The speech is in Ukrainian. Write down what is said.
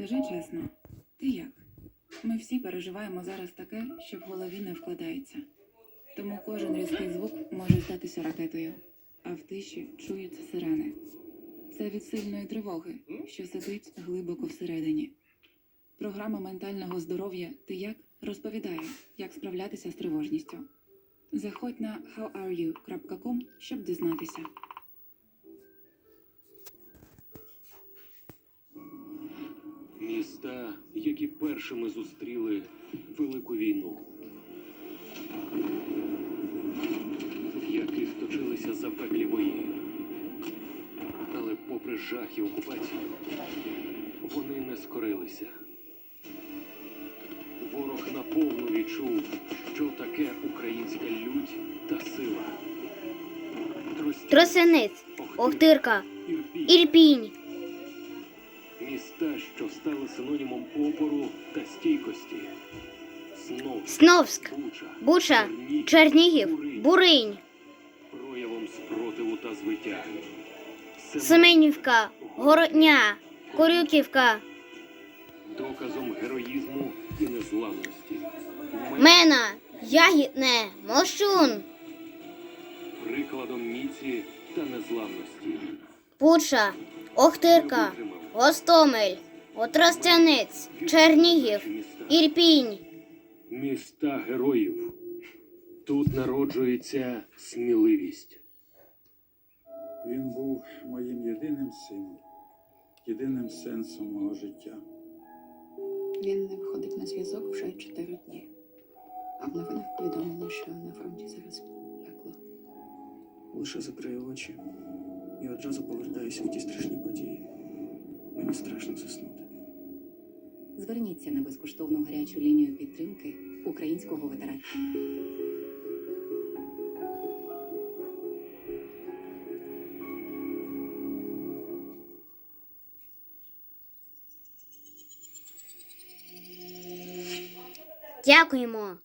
Скажи чесно, ти як? Ми всі переживаємо зараз таке, що в голові не вкладається. Тому кожен різкий звук може здатися ракетою, а в тиші чуються сирени. Це від сильної тривоги, що сидить глибоко всередині. Програма ментального здоров'я Ти як розповідає, як справлятися з тривожністю. Заходь на howareyou.com, щоб дізнатися. Міста, які першими зустріли Велику війну, в яких точилися запеклі бої. Але попри жах і окупацію, вони не скорилися. Ворог наповну відчув, що таке українська лють та сила. Тростянець, Охтирка, Ірпінь. Міста, що стали синонімом опору та стійкості. Сновськ, Буча, Чернігів, Чернігів, Буринь, проявом спротиву та звиття. Семенівка, Городня, Корюківка, доказом героїзму і незламності. Мена, Ягідне, Мощун, прикладом міці та незламності. Буча, Охтирка, Гостомель, Отростянець, Чернігів. Ірпінь. Міста героїв. Тут народжується сміливість. Він був моїм єдиним сином, єдиним сенсом мого життя. Він не виходить на зв'язок вже чотири дні. А в новинах повідомлено, що на фронті зараз пекло. Лише закрию очі і одразу повертаюся в ті страшні Зверніться на безкоштовну гарячу лінію підтримки українського ветерана. Дякуємо.